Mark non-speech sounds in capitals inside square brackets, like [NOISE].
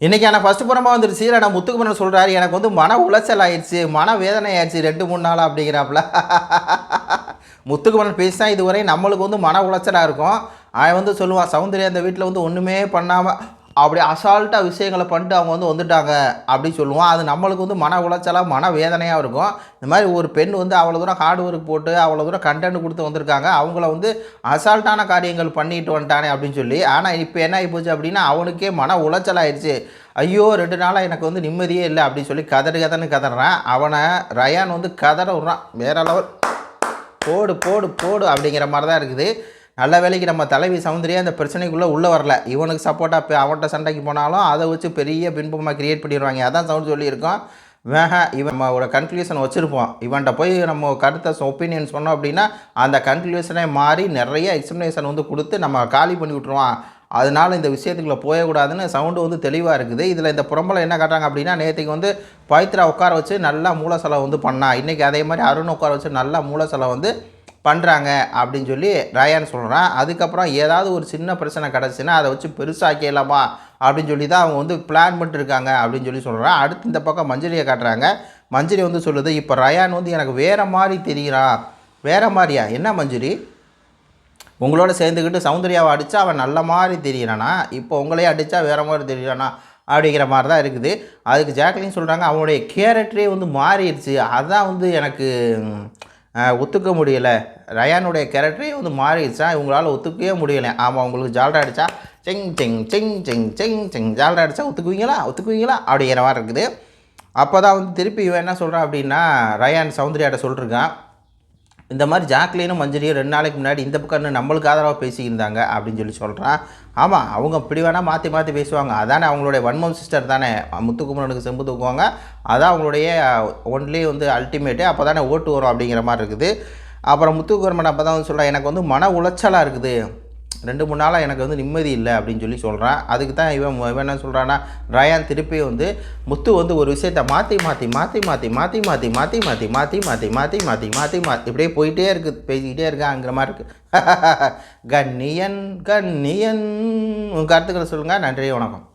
இன்றைக்கி ஆனால் ஃபஸ்ட்டு புறமா வந்துருச்சு. நான் முத்துக்குமரன் சொல்கிறாரு எனக்கு வந்து மன உளைச்சல் ஆயிடுச்சு. மன வேதனை ஆயிடுச்சு. ரெண்டு மூணு நாள் அப்படிங்கிறாப்புல. [LAUGHS] முத்துக்குமரன் பேசினா இதுவரை நம்மளுக்கு வந்து மன உளைச்சலாக இருக்கும். அவன் வந்து சொல்லுவான் சௌந்தர்யா அந்த வீட்டில் வந்து ஒன்றுமே பண்ணாமல் அப்படி அசால்ட்டாக விஷயங்களை பண்ணிட்டு அவங்க வந்து வந்துட்டாங்க அப்படி சொல்லுவோம். அது நம்மளுக்கு வந்து மன உளைச்சலாக மன வேதனையாக இருக்கும். இந்த மாதிரி ஒரு பெண் வந்து அவ்வளோ தூரம் ஹார்ட் ஒர்க் போட்டு அவ்வளோ தூரம் கண்டென்ட் கொடுத்து வந்திருக்காங்க. அவங்கள வந்து அசால்ட்டான காரியங்கள் பண்ணிட்டு வந்துட்டானே அப்படின்னு சொல்லி ஆனால் இப்போ என்ன ஆகி போச்சு அப்படின்னா அவனுக்கே மன உளைச்சல் ஆயிடுச்சு. ஐயோ ரெண்டு நாளாக எனக்கு வந்து நிம்மதியே இல்லை அப்படின்னு சொல்லி கதறு கதன்னு கதறான். அவனை ரயான் வந்து கதற விட்றான். வேற லெவல் போடு போடு போடு அப்படிங்கிற மாதிரி தான் இருக்குது. நல்ல வேலைக்கு நம்ம தலைவி சௌந்தர்யா அந்த பிரச்சனைக்குள்ளே உள்ளே வரல. இவனுக்கு சப்போர்ட்டாக இப்போ அவன்கிட்ட சண்டைக்கு போனாலும் அதை வச்சு பெரிய பின்பமாக கிரியேட் பண்ணிடுவாங்க. அதான் சவுண்ட் சொல்லியிருக்கோம். வேக இவன் நம்மளோட கன்க்ளூஷன் வச்சுருப்போம். இவன்கிட்ட போய் நம்ம கருத்தை ஒப்பீனியன் சொன்னோம் அப்படின்னா அந்த கன்க்ளூஷனே மாறி நிறைய எக்ஸ்ப்ளனேஷன் வந்து கொடுத்து நம்ம காலி பண்ணி விட்ருவான் அதனால இந்த விஷயத்துக்குள்ளே போயக்கூடாதுன்னு சவுண்டு வந்து தெளிவாக இருக்குது. இதில் இந்த புறம்பலை என்ன காட்டுறாங்க அப்படின்னா நேற்றுக்கு வந்து பவித்ரா உட்கார வச்சு நல்லா மூலசலம் வந்து பண்ணா. இன்றைக்கி அதே மாதிரி அருண் உட்கார வச்சு நல்லா செலவு வந்து பண்ணுறாங்க அப்படின்னு சொல்லி ரயான் சொல்கிறான் அதுக்கப்புறம் ஏதாவது ஒரு சின்ன பிரச்சனை கிடச்சின்னா அதை வச்சு பெருசாக்கிடலாமா அப்படின்னு சொல்லி தான் அவங்க வந்து பிளான் பண்ணிட்டுருக்காங்க அப்படின்னு சொல்லி சொல்கிறான் அடுத்து இந்த பக்கம் மஞ்சரியை காட்டுறாங்க. மஞ்சரி வந்து சொல்லுது இப்போ ரயான் வந்து எனக்கு வேறு மாதிரி தெரிகிறான் வேறு மாதிரியா? என்ன மஞ்சுரி? உங்களோட சேர்ந்துக்கிட்டு சௌந்தர்யாவை அடித்தா அவன் நல்ல மாதிரி தெரிகிறானா இப்போ உங்களையே அடித்தா வேறு மாதிரி தெரிகிறானா அப்படிங்கிற மாதிரி தான் இருக்குது. அதுக்கு ஜாக்லின் சொல்கிறாங்க அவனுடைய கேரக்டரே வந்து மாறிடுச்சு. அதான் வந்து எனக்கு ஒத்துக்க முடியலை. ரயானுடைய கேரக்டரே வந்து மாறிடுச்சா? இவங்களால ஒத்துக்கவே முடியலை. ஆமாம் உங்களுக்கு ஜால்ரா அடித்தா செங் செங் செங் செங் செங் செங். ஜால்ரா அடித்தா ஒத்துக்குவீங்களா? ஒத்துக்குவீங்களா? அப்படிங்கிற மாதிரி இருக்குது. அப்போ தான் வந்து திருப்பி இவன் என்ன சொல்கிறான் அப்படின்னா ரயான் சௌந்தர்யாட்ட சொல்லிருக்கான். இந்த மாதிரி ஜாக்லினும் மஞ்சரியும் ரெண்டு நாளைக்கு முன்னாடி இந்த பக்கம் நம்மளுக்கு ஆதரவாக பேசியிருந்தாங்க அப்படின்னு சொல்லி சொல்கிறான் ஆமாம் அவங்க இப்படி வேணால் மாற்றி மாற்றி பேசுவாங்க. அதானே அவங்களுடைய வன்மம் சிஸ்டர் தானே. முத்துக்குமரனுக்கு செம்பு தூக்குவாங்க. அதான் அவங்களுடைய ஒன்லி வந்து அல்டிமேட்டு அப்போ தானே ஓட்டு வரும் அப்படிங்கிற மாதிரி இருக்குது. அப்புறம் முத்துக்குமரன் அப்போ தான் வந்து சொல்கிறேன் எனக்கு வந்து மன உளைச்சலாக இருக்குது. ரெண்டு மூணு நாளாக எனக்கு வந்து நிம்மதி இல்லை அப்படின்னு சொல்லி சொல்கிறான் அதுக்கு தான் இவன் இவன் என்ன சொல்கிறான்னா ரயான் திருப்பி வந்து முத்து வந்து ஒரு விஷயத்தை மாற்றி மாற்றி மாற்றி மாற்றி மாற்றி மாற்றி மாற்றி மாற்றி மாற்றி மாற்றி மாற்றி மாற்றி மாற்றி மாற்றி இப்படியே போயிட்டே இருக்குது பேசிக்கிட்டே இருக்காங்கிற மாதிரி இருக்குது கண்ணியன் கண்ணியன் உங்கள் கருத்துக்களை சொல்லுங்கள் நன்றி வணக்கம்